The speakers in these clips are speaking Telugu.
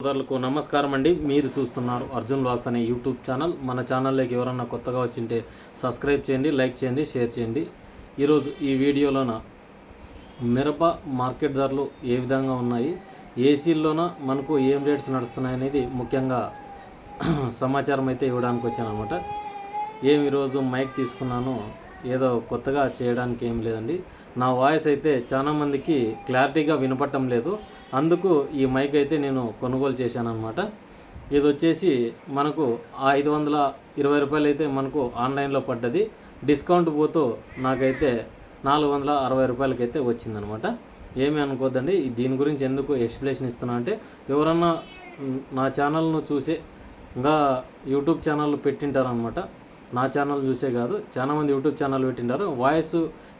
సోదరులకు నమస్కారం అండి. మీరు చూస్తున్నారు అర్జున్ వాస్ అనే యూట్యూబ్ ఛానల్. మన ఛానల్లోకి ఎవరన్నా కొత్తగా వచ్చింటే సబ్స్క్రైబ్ చేయండి లైక్ చేయండి షేర్ చేయండి. ఈరోజు ఈ వీడియోలోన మిరప మార్కెట్ ధరలు ఏ విధంగా ఉన్నాయి ఏసీల్లోన మనకు ఏం రేట్స్ నడుస్తున్నాయి అనేది ముఖ్యంగా సమాచారం అయితే ఇవ్వడానికి వచ్చాను అనమాట ఏమి ఈరోజు మైక్ తీసుకున్నాను ఏదో కొత్తగా చేయడానికి ఏం లేదండి. నా వాయిస్ అయితే చాలా మందికి క్లారిటీగా వినపడటం లేదు. అందుకు ఈ మైక్ అయితే నేను కొనుగోలు చేశాను అనమాట ఇది వచ్చేసి మనకు ఐదు వందల ఇరవై రూపాయలు అయితే మనకు ఆన్లైన్లో పడ్డది. డిస్కౌంట్ పోతూ నాకైతే నాలుగు వందల అరవై రూపాయలకైతే వచ్చిందనమాట ఏమీ అనుకోద్దండి. దీని గురించి ఎందుకు ఎక్స్ప్లెనేషన్ ఇస్తున్నా అంటే ఎవరన్నా నా ఛానల్ను చూసే ఇంకా యూట్యూబ్ ఛానల్ పెట్టింటారనమాట నా ఛానల్ చూసే కాదు చాలా మంది యూట్యూబ్ ఛానల్ పెట్టింటారు. వాయిస్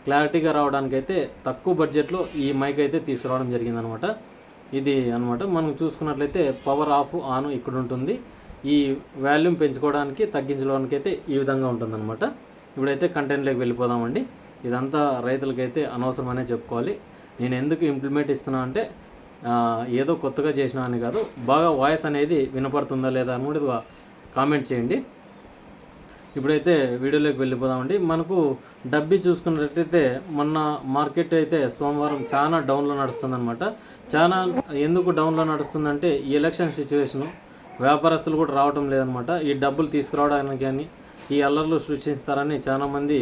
క్లారిటీగా రావడానికైతే తక్కువ బడ్జెట్లో ఈ మైక్ అయితే తీసుకురావడం జరిగిందనమాట. ఇది అనమాట. మనం చూసుకున్నట్లయితే పవర్ ఆఫ్ ఆన్ ఇక్కడ ఉంటుంది. ఈ వాల్యూమ్ పెంచుకోవడానికి తగ్గించడానికి అయితే ఈ విధంగా ఉంటుందన్నమాట ఇప్పుడైతే కంటెంట్లోకి వెళ్ళిపోదామండి. ఇదంతా రైతులకైతే అనవసరమనే చెప్పుకోవాలి. నేను ఎందుకు ఇంప్లిమెంట్ ఇస్తున్నా అంటే ఏదో కొత్తగా చేసినా అని కాదు. బాగా వాయిస్ అనేది వినపడుతుందా లేదా అని కూడా కామెంట్ చేయండి. ఇప్పుడైతే వీడియోలోకి వెళ్ళిపోదామండి. మనకు డబ్బి చూసుకున్నట్లయితే మొన్న మార్కెట్ అయితే సోమవారం చాలా డౌన్లో నడుస్తుందన్నమాట. చాలా ఎందుకు డౌన్లో నడుస్తుందంటే ఈ ఎలక్షన్ సిచ్యువేషను వ్యాపారస్తులు కూడా రావటం లేదనమాట ఈ డబ్బులు తీసుకురావడానికి కానీ ఈ అల్లర్లు సృష్టిస్తారని చాలామంది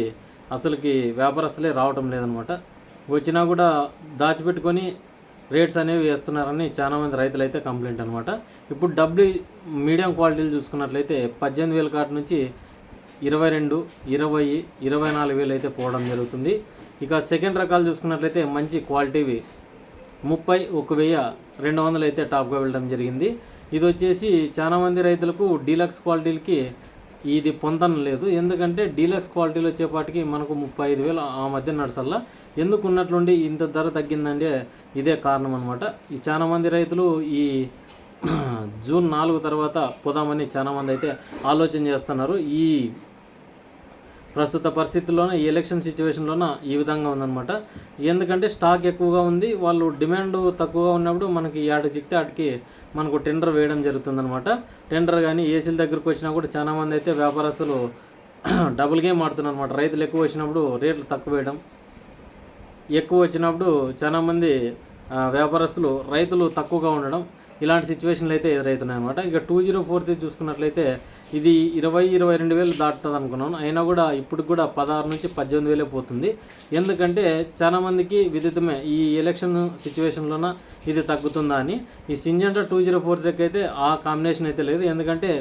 అసలుకి వ్యాపారస్తులే రావటం లేదనమాట వచ్చినా కూడా దాచిపెట్టుకొని రేట్స్ అనేవి వేస్తున్నారని చాలామంది రైతులు అయితే కంప్లైంట్ అనమాట ఇప్పుడు డబ్బులు మీడియం క్వాలిటీలు చూసుకున్నట్లయితే పద్దెనిమిది వేల కాటి నుంచి ఇరవై రెండు ఇరవై ఇరవై నాలుగు వేలు అయితే పోవడం జరుగుతుంది. ఇక సెకండ్ రకాలు చూసుకున్నట్లయితే మంచి క్వాలిటీవి ముప్పై ఒక వెయ్యి రెండు వందలు అయితే టాప్గా వెళ్ళడం జరిగింది. ఇది వచ్చేసి చాలామంది రైతులకు డీలక్స్ క్వాలిటీలకి ఇది పొందడం లేదు. ఎందుకంటే డీలక్స్ క్వాలిటీలు వచ్చేపాటికి మనకు ముప్పై ఐదు వేలు ఆ మధ్య నడసల్లా. ఎందుకు ఉన్నట్లుండి ఇంత ధర తగ్గిందంటే ఇదే కారణం అనమాట ఈ చాలామంది రైతులు ఈ జూన్ నాలుగు తర్వాత పోదామని చాలామంది అయితే ఆలోచన చేస్తున్నారు. ఈ ప్రస్తుత పరిస్థితుల్లోన ఈ ఎలక్షన్ సిచ్యువేషన్లోన ఈ విధంగా ఉందన్నమాట. ఎందుకంటే స్టాక్ ఎక్కువగా ఉంది వాళ్ళు డిమాండ్ తక్కువగా ఉన్నప్పుడు మనకి ఆడికి చిక్తే అటుకి మనకు టెండర్ వేయడం జరుగుతుందన్నమాట. టెండర్ కానీ ఏసీల దగ్గరకు వచ్చినా కూడా చాలామంది అయితే వ్యాపారస్తులు డబుల్ గేమ్ ఆడుతున్నారు అనమాట రైతులు ఎక్కువ వచ్చినప్పుడు రేట్లు తక్కువ వేయడం. ఎక్కువ వచ్చినప్పుడు చాలామంది వ్యాపారస్తులు రైతులు తక్కువగా ఉండడం. ఇలాంటి సిచ్యువేషన్లు అయితే ఎదురవుతున్నాయి అనమాట ఇక టూ జీరో ఫోర్ త్రీ చూసుకున్నట్లయితే ఇది ఇరవై ఇరవై రెండు వేలు దాటుతుంది అనుకున్నాను. అయినా కూడా ఇప్పుడు కూడా పదహారు నుంచి పద్దెనిమిది వేలే పోతుంది. ఎందుకంటే చాలామందికి విదితమే ఈ ఎలక్షన్ సిచ్యువేషన్లోన ఇది తగ్గుతుందా అని. ఈ సింజంటా టూ జీరో ఫోర్ త్రీకి అయితే ఆ కాంబినేషన్ అయితే లేదు. ఎందుకంటే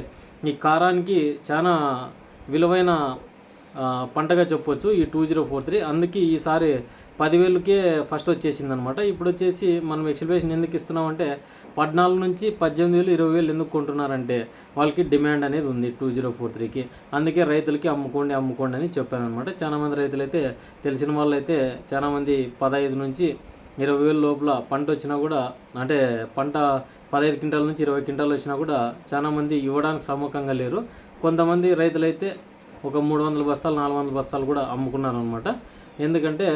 ఈ కారానికి చాలా విలువైన పంటగా చెప్పొచ్చు ఈ టూ జీరో ఫోర్ త్రీ అందుకే ఈసారి పదివేలకే ఫస్ట్ వచ్చేసింది అనమాట ఇప్పుడు వచ్చేసి మనం ఎక్స్ప్రెషన్ ఎందుకు ఇస్తున్నామంటే పద్నాలుగు నుంచి పద్దెనిమిది వేలు ఇరవై వేలు ఎందుకు కొంటున్నారంటే వాళ్ళకి డిమాండ్ అనేది ఉంది టూ జీరో ఫోర్ త్రీకి అందుకే రైతులకి అమ్ముకోండి అమ్ముకోండి అని చెప్పాను అనమాట చాలామంది రైతులైతే తెలిసిన వాళ్ళు అయితే చాలామంది పదహైదు నుంచి ఇరవై వేల లోపల పంట వచ్చినా కూడా అంటే పంట పదహైదు క్వింటాల నుంచి ఇరవై క్వింటాలు వచ్చినా కూడా చాలామంది ఇవ్వడానికి సమ్మకంగా లేరు. కొంతమంది రైతులైతే ఒక మూడు వందల బస్తాలు నాలుగు వందల బస్తాలు కూడా అమ్ముకున్నారు అనమాట ఎందుకంటే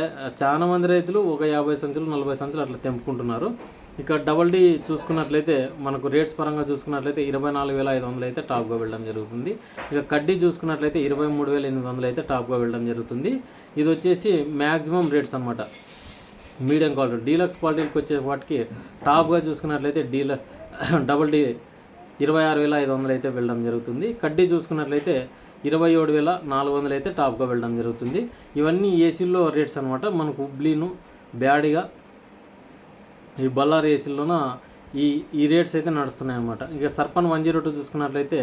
చాలా మంది రైతులు ఒక యాభై సంచులు నలభై సంచులు అట్లా తెంపుకుంటున్నారు. ఇక డబల్ డి చూసుకున్నట్లయితే మనకు రేట్స్ పరంగా చూసుకున్నట్లయితే ఇరవై నాలుగు వేల ఐదు వందలు అయితే టాప్గా వెళ్ళడం జరుగుతుంది. ఇక కడ్డీ చూసుకున్నట్లయితే ఇరవై మూడు వేల ఎనిమిది వందలు అయితే టాప్గా వెళ్ళడం జరుగుతుంది. ఇది వచ్చేసి మ్యాక్సిమం రేట్స్ అనమాట మీడియం క్వాలిటీ డీలక్స్ క్వాలిటీకి వచ్చే వాటికి టాప్గా చూసుకున్నట్లయితే డీల డబల్ డి ఇరవై ఆరు వేల ఐదు వందలు అయితే వెళ్ళడం జరుగుతుంది. కడ్డీ చూసుకున్నట్లయితే ఇరవై ఏడు వేల నాలుగు వందలు అయితే టాప్గా వెళ్ళడం జరుగుతుంది. ఇవన్నీ ఏసీల్లో రేట్స్ అనమాట మనకు హుబ్లీను బ్యాడిగా ఈ బల్లార్ ఏసీల్లోన ఈ ఈ రేట్స్ అయితే నడుస్తున్నాయి అనమాట ఇక సర్పన్ వన్ జీరో టూ చూసుకున్నట్లయితే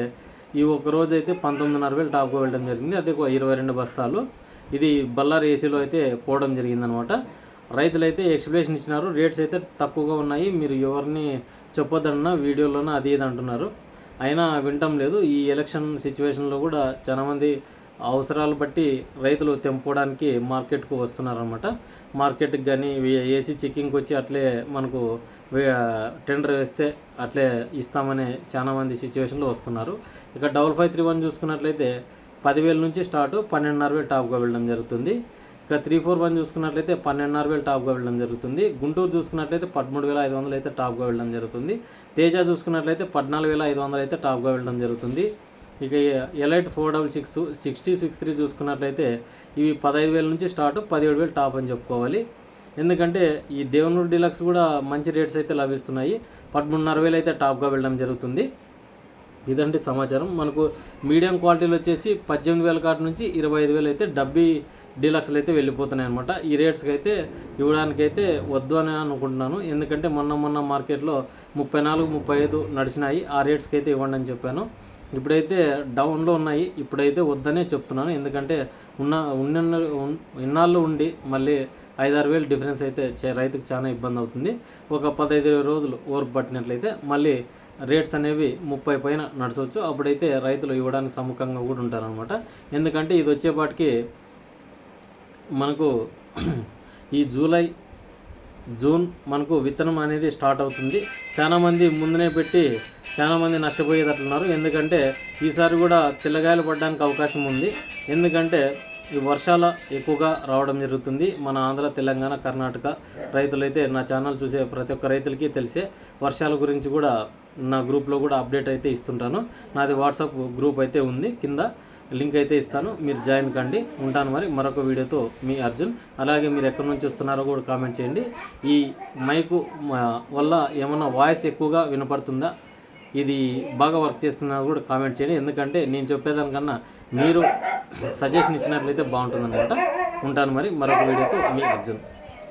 ఈ ఒక రోజు అయితే పంతొమ్మిదిన్నర వేలు టాప్గా వెళ్ళడం జరిగింది. అదే ఒక ఇరవై రెండు బస్తాలు ఇది బల్లార్ ఏసీలో అయితే పోవడం జరిగిందనమాట రైతులైతే ఎక్స్ప్లెనేషన్ ఇచ్చినారు. రేట్స్ అయితే తక్కువగా ఉన్నాయి. మీరు ఎవరిని చెప్పొద్దన్న వీడియోలోన అది ఇది అంటున్నారు. అయినా వినటం లేదు. ఈ ఎలక్షన్ సిచ్యువేషన్లో కూడా చాలామంది అవసరాలు బట్టి రైతులు తెంపుకోవడానికి మార్కెట్కు వస్తున్నారనమాట మార్కెట్కి కానీ ఏసీ చెక్కింగ్కి వచ్చి అట్లే మనకు టెండర్ వేస్తే అట్లే ఇస్తామనే చాలామంది సిచ్యువేషన్లో వస్తున్నారు. ఇక డబల్ ఫైవ్ త్రీ వన్ చూసుకున్నట్లయితే పదివేల నుంచి స్టార్ట్ పన్నెండున్నర వేలు టాప్గా వెళ్ళడం జరుగుతుంది. ఇక త్రీ ఫోర్ వన్ చూసుకున్నట్లయితే పన్నెండున్నర వేలు టాప్గా వెళ్ళడం జరుగుతుంది. గుంటూరు చూసుకున్నట్లయితే పదమూడు వేల ఐదు వందలు అయితే టాప్గా వెళ్ళడం జరుగుతుంది. తేజ చూసుకున్నట్లయితే పద్నాలుగు వేల ఐదు వందలు అయితే టాప్గా వెళ్ళడం జరుగుతుంది. ఇక elite four double six sixty six three చూసుకున్నట్లయితే ఇవి పదహైదు వేల నుంచి స్టార్ట్ పదిహేడు వేలు టాప్ అని చెప్పుకోవాలి. ఎందుకంటే ఈ దేవనూరు డీలక్స్ కూడా మంచి రేట్స్ అయితే లభిస్తున్నాయి. పదమూడున్నర వేలు అయితే టాప్గా వెళ్ళడం జరుగుతుంది. ఇదంటే సమాచారం. మనకు మీడియం క్వాలిటీలు వచ్చేసి పద్దెనిమిది వేల కాటి నుంచి ఇరవై ఐదు వేలు అయితే డబ్బీ డీలక్స్లు అయితే వెళ్ళిపోతున్నాయి అనమాట ఈ రేట్స్కి అయితే ఇవ్వడానికైతే వద్దు అని అనుకుంటున్నాను. ఎందుకంటే మొన్న మొన్న మార్కెట్లో ముప్పై నాలుగు ముప్పై ఐదు నడిచినాయి. ఆ రేట్స్కి అయితే ఇవ్వండి అని చెప్పాను. ఇప్పుడైతే డౌన్లో ఉన్నాయి. ఇప్పుడైతే వద్దనే చెప్తున్నాను. ఎందుకంటే ఉన్న ఉన్న ఇన్నాళ్ళు ఉండి మళ్ళీ ఐదారు వేలు డిఫరెన్స్ అయితే రైతుకు చాలా ఇబ్బంది అవుతుంది. ఒక పదహైదు ఇరవై రోజులు ఓర్పు పట్టినట్లయితే మళ్ళీ రేట్స్ అనేవి ముప్పై పైన నడచవచ్చు. అప్పుడైతే రైతులు ఇవ్వడానికి సముఖంగా కూడా ఉంటారనమాట ఎందుకంటే ఇది వచ్చేపాటికి మనకు ఈ జూలై జూన్ మనకు విత్తనం అనేది స్టార్ట్ అవుతుంది. చాలామంది ముందునే పెట్టి చాలామంది నష్టపోయేటట్లున్నారు. ఎందుకంటే ఈసారి కూడా తెల్లగాయలు పడడానికి అవకాశం ఉంది. ఎందుకంటే ఈ వర్షాల ఎక్కువగా రావడం జరుగుతుంది. మన ఆంధ్ర తెలంగాణ కర్ణాటక రైతులైతే నా ఛానల్ చూసే ప్రతి ఒక్క రైతులకి తెలిసే వర్షాల గురించి కూడా నా గ్రూప్లో కూడా అప్డేట్ అయితే ఇస్తుంటాను. నాది వాట్సాప్ గ్రూప్ అయితే ఉంది. కింద లింక్ అయితే ఇస్తాను. మీరు జాయిన్ కండి. ఉంటాను మరి మరొక వీడియోతో మీ అర్జున్. అలాగే మీరు ఎక్కడి నుంచి వస్తున్నారో కూడా కామెంట్ చేయండి. ఈ మైకు వల్ల ఏమన్నా వాయిస్ ఎక్కువగా వినపడుతుందా? ఇది బాగా వర్క్ చేస్తున్నారో కూడా కామెంట్ చేయండి. ఎందుకంటే నేను చెప్పేదానికన్నా మీరు సజెషన్ ఇచ్చినట్లయితే బాగుంటుందన్నమాట. ఉంటాను మరి మరొక వీడియోతో మీ అర్జున్.